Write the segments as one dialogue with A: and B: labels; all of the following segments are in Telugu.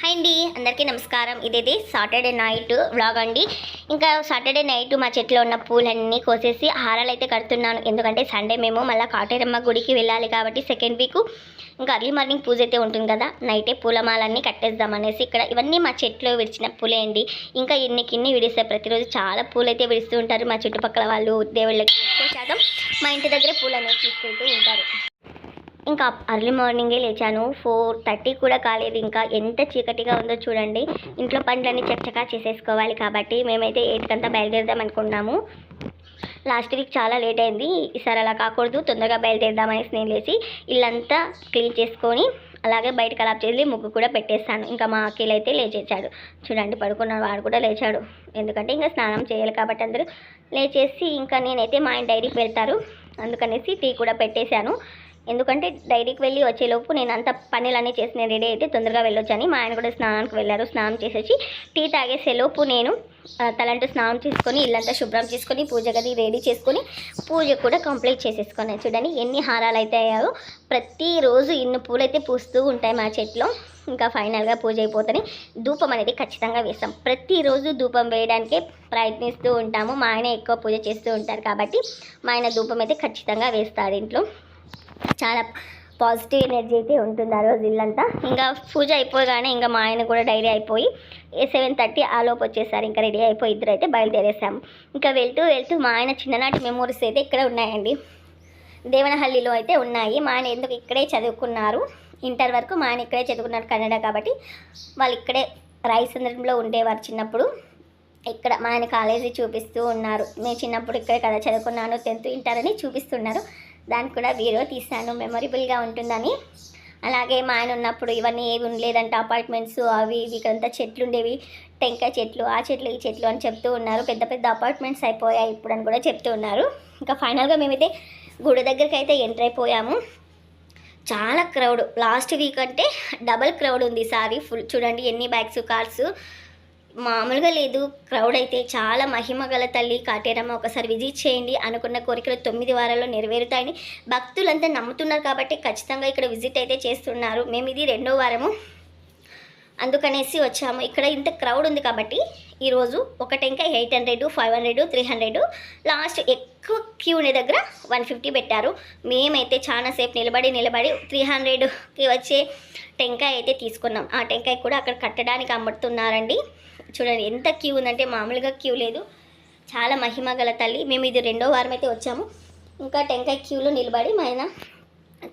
A: హాయ్ అండి అందరికీ నమస్కారం. ఇదేది సాటర్డే నైట్ వ్లాగ్ అండి. ఇంకా సాటర్డే నైట్ మా చెట్లో ఉన్న పూలన్నీ కోసేసి హారాలు అయితే కడుతున్నాను. ఎందుకంటే సండే మేము మళ్ళీ కాటేరమ్మ గుడికి వెళ్ళాలి కాబట్టి సెకండ్ వీక్ ఇంకా అర్లీ మార్నింగ్ పూజ అయితే ఉంటుంది కదా. నైటే పూలమాలన్నీ కట్టేద్దాం అనేసి ఇక్కడ ఇవన్నీ మా చెట్లో విడిచిన పూలే అండి. ఇంకా ఎన్ని కిన్ని విడిస్తారు ప్రతిరోజు చాలా పూలు అయితే విడుస్తూ ఉంటారు మా చుట్టుపక్కల వాళ్ళు దేవుళ్ళకి. ఎక్కువ శాతం మా ఇంటి దగ్గర పూలు అనేవి ఉంటారు. ఇంకా అర్లీ మార్నింగే లేచాను. ఫోర్ థర్టీ కూడా కాలేదు. ఇంకా ఎంత చీకటిగా ఉందో చూడండి. ఇంట్లో పనులన్నీ చకచకా చేసేసుకోవాలి కాబట్టి మేమైతే ఎయిట్కంతా బయలుదేరుదాం అనుకున్నాము. లాస్ట్ వీక్ చాలా లేట్ అయింది. ఈసారి అలా కాకూడదు. తొందరగా బయలుదేరుదామనేసి నేను లేచి ఇల్లంతా క్లీన్ చేసుకొని అలాగే బయట కలాప్ చేసి ముగ్గు కూడా పెట్టేస్తాను ఇంకా మా అఖిల్ అయితే లేచేసాడు చూడండి పడుకున్నాడు వాడు కూడా లేచాడు. ఎందుకంటే ఇంకా స్నానం చేయాలి కాబట్టి అందరూ లేచేసి ఇంకా నేనైతే మా ఆయన డైరీకి వెళ్తారు. అందుకనేసి టీ కూడా పెట్టేశాను. ఎందుకంటే డైరీకి వెళ్ళి వచ్చేలోపు నేను అంత పనులన్నీ చేసి నేను రెడీ అయితే తొందరగా వెళ్ళొచ్చని మా ఆయన కూడా స్నానానికి వెళ్ళారు స్నానం చేసేసి టీ తాగేసేలోపు నేను తలంటూ స్నానం చేసుకొని ఇల్లంతా శుభ్రం చేసుకొని పూజ గది రెడీ చేసుకొని పూజ కూడా కంప్లీట్ చేసేసుకున్నాను. చూడండి ఎన్ని హారాలు అయితే అయ్యాయో ప్రతిరోజు ఇన్ని పూలైతే పూస్తూ ఉంటాయి మా చెట్లో. ఇంకా ఫైనల్గా పూజ అయిపోతుంది ధూపం అనేది ఖచ్చితంగా వేస్తాం. ప్రతిరోజు ధూపం వేయడానికే ప్రయత్నిస్తూ ఉంటాము. మా ఆయన ఎక్కువ పూజ చేస్తూ ఉంటారు కాబట్టి మా ఆయన ధూపం అయితే ఖచ్చితంగా వేస్తాడు ఇంట్లో. చాలా పాజిటివ్ ఎనర్జీ అయితే ఉంటుంది ఆ రోజు ఇల్లంతా. ఇంకా పూజ అయిపోగానే ఇంకా మా ఆయన కూడా డైరీ అయిపోయి సెవెన్ థర్టీ ఆ లోపు వచ్చేసారు. ఇంకా రెడీ అయిపోయి ఇద్దరు అయితే బయలుదేరేసాము. ఇంకా వెళ్తూ వెళ్తూ మా ఆయన చిన్ననాటి మెమోరీస్ అయితే ఇక్కడ ఉన్నాయండి. దేవనహల్లిలో అయితే ఉన్నాయి. మా ఆయన ఎందుకు ఇక్కడే చదువుకున్నారు? ఇంటర్ వరకు మా ఆయన ఇక్కడే చదువుకున్నారు కన్నడ కాబట్టి వాళ్ళు ఇక్కడే రాయసంద్రంలో ఉండేవారు చిన్నప్పుడు. ఇక్కడ మా ఆయన కాలేజీ చూపిస్తూ ఉన్నారు. నేను చిన్నప్పుడు ఇక్కడే కదా చదువుకున్నాను టెన్త్ ఇంటర్ అని చూపిస్తున్నారు. దానికి కూడా వీడియో తీశాను మెమొరబుల్గా ఉంటుందని. అలాగే మా ఆయన ఉన్నప్పుడు ఇవన్నీ ఏవి ఉండలేదంటే అపార్ట్మెంట్స్ అవి ఇవి ఇక్కడంతా చెట్లు ఉండేవి టెంకాయ చెట్లు ఆ చెట్లు ఈ చెట్లు అని చెప్తూ ఉన్నారు. పెద్ద పెద్ద అపార్ట్మెంట్స్ అయిపోయాయి ఇప్పుడు అని కూడా చెప్తూ ఉన్నారు. ఇంకా ఫైనల్గా మేమైతే గుడి దగ్గరికి అయితే ఎంటర్ అయిపోయాము. చాలా క్రౌడ్. లాస్ట్ వీక్ అంటే డబల్ క్రౌడ్ ఉంది సారీ. ఫుల్ చూడండి ఎన్ని బైక్స్ కార్స్ మామూలుగా లేదు. క్రౌడ్ అయితే చాలా మహిమ గల తల్లి కాటేరమ్మ. ఒకసారి విజిట్ చేయండి. అనుకున్న కోరికలు తొమ్మిది వారాల్లో నెరవేరుతాయని భక్తులంతా నమ్ముతున్నారు కాబట్టి ఖచ్చితంగా ఇక్కడ విజిట్ అయితే చేస్తున్నారు. మేము ఇది రెండో వారము అందుకనేసి వచ్చాము. ఇక్కడ ఇంత క్రౌడ్ ఉంది కాబట్టి ఈరోజు ఒక టెంకాయ eight hundred five hundred three hundred. Last ఎక్కువ క్యూ ఉండే దగ్గర వన్ ఫిఫ్టీ పెట్టారు. మేమైతే చాలాసేపు నిలబడి నిలబడి త్రీ హండ్రెడ్కి వచ్చే టెంకాయ అయితే తీసుకున్నాం. ఆ టెంకాయ కూడా అక్కడ కట్టడానికి అమ్ముతున్నారండి. చూడండి ఎంత క్యూ ఉందంటే మామూలుగా క్యూ లేదు. చాలా మహిమ గల తల్లి. మేము ఇది రెండో వారం అయితే వచ్చాము. ఇంకా టెంకాయ క్యూలో నిలబడి మా ఆయన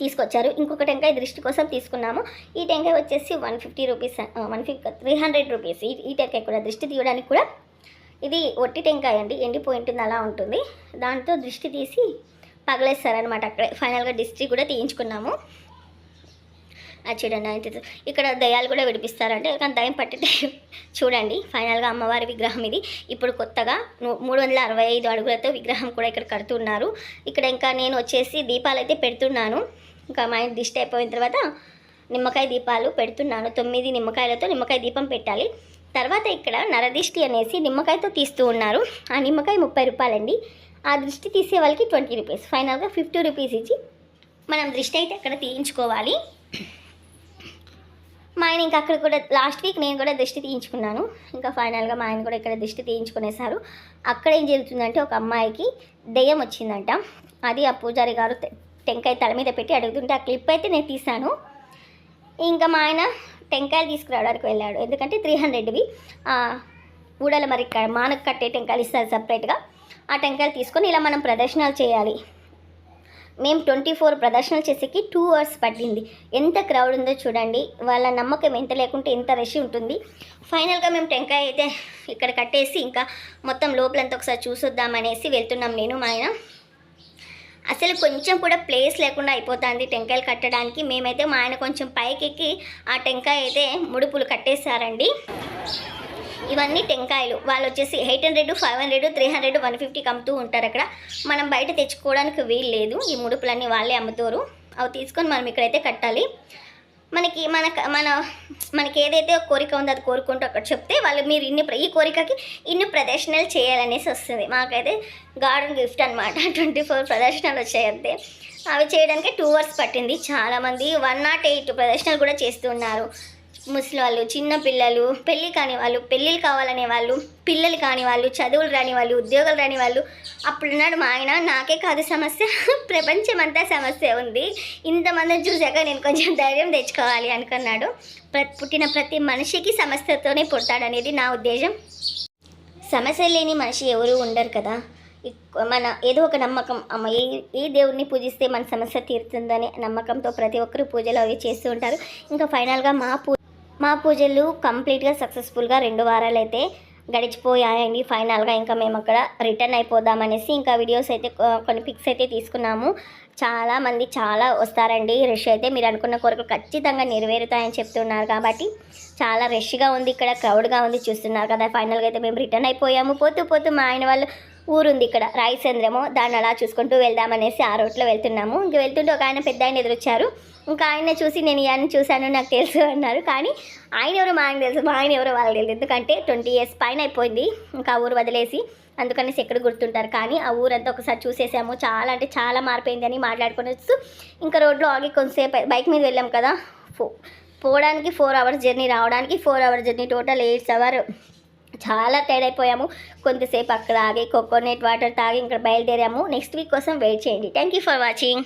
A: తీసుకొచ్చారు. ఇంకొక టెంకాయ దృష్టి కోసం తీసుకున్నాము. ఈ టెంకాయ వచ్చేసి one fifty rupees one fifty three hundred rupees. ఈ ఈ టెంకాయ కూడా దృష్టి తీయడానికి కూడా ఇది ఒట్టి టెంకాయ అండి. ఎండిపోయి ఉంటుంది అలా ఉంటుంది. దాంతో దృష్టి తీసి పగలేస్తారనమాట అక్కడే ఫైనల్గా దిష్టి కూడా తీయించుకున్నాము. చూడండి అయితే ఇక్కడ దయాలు కూడా విడిపిస్తారంటే కానీ దయం పట్టితే చూడండి ఫైనల్గా అమ్మవారి విగ్రహం ఇది. ఇప్పుడు కొత్తగా మూడు వందల అరవై ఐదు అడుగులతో విగ్రహం కూడా ఇక్కడ కడుతున్నారు. ఇక్కడ ఇంకా నేను వచ్చేసి దీపాలు అయితే పెడుతున్నాను. ఇంకా మా ఇంటి దిష్టి అయిపోయిన తర్వాత నిమ్మకాయ దీపాలు పెడుతున్నాను. తొమ్మిది నిమ్మకాయలతో నిమ్మకాయ దీపం పెట్టాలి. తర్వాత ఇక్కడ నరదిష్టి అనేసి నిమ్మకాయతో తీస్తూ ఉన్నారు. ఆ నిమ్మకాయ ముప్పై రూపాయలండి. ఆ దృష్టి తీసే వాళ్ళకి ట్వంటీ రూపీస్. ఫైనల్గా ఫిఫ్టీ రూపీస్ ఇచ్చి మనం దృష్టి అయితే అక్కడ తీయించుకోవాలి. మా ఆయన ఇంకా అక్కడ కూడా లాస్ట్ వీక్ నేను కూడా దృష్టి తీయించుకున్నాను. ఇంకా ఫైనల్గా మా ఆయన కూడా ఇక్కడ దృష్టి తీయించుకునేసారు అక్కడ ఏం జరుగుతుందంటే ఒక అమ్మాయికి దెయ్యం వచ్చిందంట. అది ఆ పూజారి గారు టెంకాయ తల మీద పెట్టి అడుగుతుంటే ఆ క్లిప్ అయితే నేను తీశాను. ఇంకా మా ఆయన టెంకాయలు తీసుకురావడానికి వెళ్ళాడు. ఎందుకంటే త్రీ హండ్రెడ్వి ఊడల మరి క- మానకు కట్టే టెంకాయలు ఇస్తారు సపరేట్గా ఆ టెంకాయలు తీసుకొని ఇలా మనం ప్రదర్శనలు చేయాలి. మేము ట్వంటీ ఫోర్ ప్రదర్శనలు చేసేకి టూ అవర్స్ పట్టింది. ఎంత క్రౌడ్ ఉందో చూడండి. వాళ్ళ నమ్మకం ఎంత లేకుంటే ఎంత రష్ ఉంటుంది. ఫైనల్గా మేము టెంకాయ అయితే ఇక్కడ కట్టేసి ఇంకా మొత్తం లోపలంతా ఒకసారి చూసొద్దామనేసి వెళ్తున్నాం నేను మా ఆయన. అసలు కొంచెం కూడా ప్లేస్ లేకుండా అయిపోతుంది టెంకాయలు కట్టడానికి. మేమైతే మా ఆయన కొంచెం పైకెక్కి ఆ టెంకాయ అయితే ముడుపులు కట్టేశారండి. ఇవన్నీ టెంకాయలు. వాళ్ళు వచ్చేసి eight hundred five hundred three hundred one ఫిఫ్టీకి అమ్ముతూ ఉంటారు అక్కడ. మనం బయట తెచ్చుకోవడానికి వీలు లేదు. ఈ ముడుపులన్నీ వాళ్ళే అమ్ముతారు. అవి తీసుకొని మనం ఇక్కడైతే కట్టాలి. మనకి మన మన మనకి ఏదైతే కోరిక ఉందో అది కోరుకుంటూ అక్కడ చెప్తే వాళ్ళు మీరు ఇన్ని ప్ర- ఈ కోరికకి ఇన్ని ప్రదర్శనలు చేయాలనేసి వస్తుంది. మాకైతే గార్డెన్ గిఫ్ట్ అనమాట ట్వంటీ ఫోర్ ప్రదర్శనలు వచ్చాయి అంతే. అవి చేయడానికి టూ అవర్స్ పట్టింది. చాలామంది వన్ నాట్ ఎయిట్ ప్రదర్శనలు కూడా చేస్తున్నారు ముసలి వాళ్ళు చిన్న పిల్లలు పెళ్ళి కాని వాళ్ళు పెళ్ళిళ్ళు కావాలనే వాళ్ళు పిల్లలు కాని వాళ్ళు చదువులు రాని వాళ్ళు ఉద్యోగాలు రాని వాళ్ళు అప్పుడున్నాడు మా ఆయన. నాకే కాదు సమస్య ప్రపంచమంతా సమస్య ఉంది. ఇంతమందిని చూశాక నేను కొంచెం ధైర్యం తెచ్చుకోవాలి అనుకున్నాడు. ప్ర పుట్టిన ప్రతి మనిషికి సమస్యతోనే పుడతాడనేది నా ఉద్దేశం. సమస్య లేని మనిషి ఎవరు ఉండరు కదా. మన ఏదో ఒక నమ్మకం అమ్మ ఏ ఏ దేవుడిని పూజిస్తే మన సమస్య తీరుతుందనే నమ్మకంతో ప్రతి ఒక్కరు పూజలు అవి చేస్తూ ఉంటారు. ఇంకా ఫైనల్గా మా పూ మా పూజలు కంప్లీట్గా సక్సెస్ఫుల్గా రెండు వారాలు అయితే గడిచిపోయాయండి. ఫైనల్గా ఇంకా మేము అక్కడ రిటర్న్ అయిపోదామనేసి ఇంకా వీడియోస్ అయితే కొన్ని పిక్స్ అయితే తీసుకున్నాము. చాలా మంది చాలా వస్తారండి. రష్ అయితే మీరు అనుకున్న కోరికలు ఖచ్చితంగా నెరవేరుతాయని చెప్తున్నారు కాబట్టి చాలా రష్గా ఉంది ఇక్కడ క్రౌడ్గా ఉంది చూస్తున్నారు కదా. ఫైనల్గా అయితే మేము రిటర్న్ అయిపోయాము. పోతూ పోతూ మా ఆయన వాళ్ళు ఊరుంది ఇక్కడ. రాయచంద్రము దాన్ని అలా చూసుకుంటూ వెళ్దామనేసి ఆ రోడ్లో వెళ్తున్నాము. ఇంక వెళ్తుంటే ఒక ఆయన పెద్ద ఆయన ఎదురొచ్చారు. ఇంకా ఆయన చూసి నేను ఇవన్నీ చూశాను నాకు తెలుసు అన్నారు. కానీ ఆయన ఎవరో మా ఆయన తెలుసు మా ఆయన ఎవరో వాళ్ళకి తెలియదు ఎందుకంటే ట్వంటీ ఇయర్స్ పైన అయిపోయింది. ఇంకా ఆ ఊరు వదిలేసి అందుకనేసి ఎక్కడ గుర్తుంటారు. కానీ ఆ ఊరంతా ఒకసారి చూసేసాము. చాలా అంటే చాలా మారిపోయింది అని మాట్లాడుకొని వస్తూ ఇంకా రోడ్లో ఆగి కొంతసేపు బైక్ మీద వెళ్ళాం కదా. ఫో పోవడానికి ఫోర్ అవర్స్ జర్నీ రావడానికి four hours journey. Total eights hour చాలా తేడైపోయాము కొంతసేపు అక్కడ ఆగి కోకోనట్ వాటర్ తాగి ఇంకా బయలుదేరాము. నెక్స్ట్ వీక్ కోసం వెయిట్ చేయండి. Thank you for watching